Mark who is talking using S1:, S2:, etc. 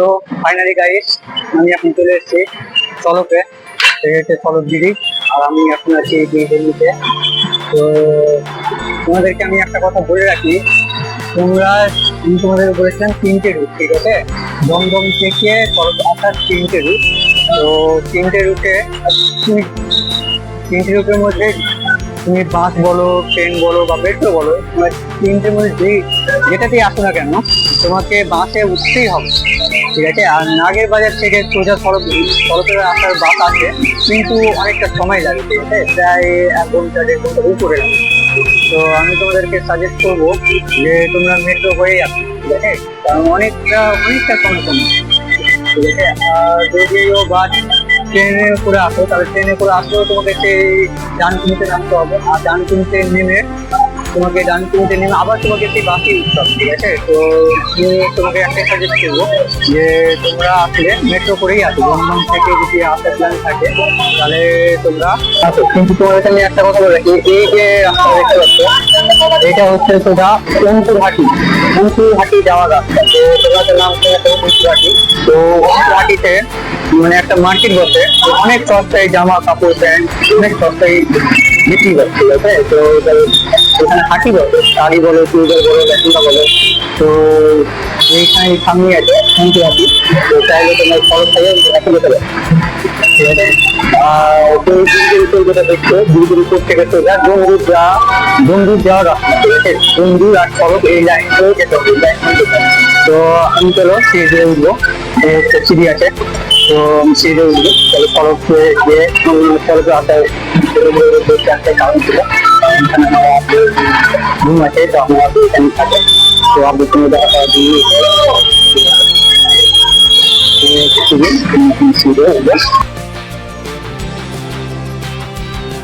S1: তো finally guys আমি এখন চলে এসেছি চলকে। হচ্ছে চলক দিদি, আর আমি এখন আছি দিল্লিতে তো তোমাদেরকে আমি একটা কথা বলে রাখি, তোমরা আমি তোমাদের বলেছিলাম তিনটে রুট ঠিক আছে? দমদম থেকে চলক আসার তিনটে রুট তো তিনটে রুটে তুমি তিনটে রুটের মধ্যে তুমি বাস বলো ট্রেন বলো বা মেট্রো বলো, তোমার তিনটের মধ্যে যেটাতেই আসো না কেন, তোমাকে বাসে উঠতেই হবে। ঠিক আছে? আর নাগের বাজার থেকে সোজা সড়ক সড়কে আসার বাস আছে, কিন্তু অনেকটা সময় লাগে, ঠিক আছে? প্রায় এক ঘণ্টা, দেড় ঘণ্টা উপরে লাগে। তো আমি তোমাদেরকে সাজেস্ট করব যে তোমরা মেট্রো হয়ে আসো ঠিক আছে? কারণ অনেকটা অনেকটা সময় কম। ঠিক আছে? আর যদিও বাস ট্রেনে করে আসো, তাহলে ট্রেনে করে আসলেও সেই ডান কিনতে নামতে হবে। আর ডান কিনতে নেমে তোমাকে ডান কিনতে নেমে আবার তোমাকে সেই বাসে উঠতে হবে ঠিক আছে? তো আমি তোমাকে একটা সাজেস্ট করব, যে তোমরা আসলে মেট্রো করেই আসো দমদম থেকে যদি আসার প্ল্যান থাকে, তাহলে তোমরা আসো। কিন্তু তোমার এখানে একটা কথা বলে রাখি, এই যে রাস্তা দেখতে পাচ্ছ, এটা হচ্ছে সোজা অঙ্কুরহাটি অঙ্কুরহাটি যাওয়ার রাস্তা। তো তোমরা তো নাম শুনেছো অঙ্কুরহাটি তো অঙ্কুরহাটিতে মানে একটা মার্কেট বসে তো অনেক সস্তায় জামা কাপড় প্যান্ট, অনেক সস্তায় বিক্রি করে ঠিক আছে তো এবার ওখানে হাঁটি বসে শাড়ি বলো, চুড়িদার বলো, লেহেঙ্গা বলো। তো এইখানে সামনে আছে অঙ্কুর হাঁটি তো চাইলে তোমার খরচ থাকে এখন যেতে এই এই। তো আমি চলো সিঁড়ি উঠবো এই সিঁড়ি আছে। তো সিঁড়ি উঠবো তাহলে সড়ক হয়ে গিয়ে সড়কে আসার কারণ ছিল। আমার আছে তো আমরা এখানে থাকে। তো আপনি কোনো দেখা সিঁড়ি সিঁড়ি উঠবো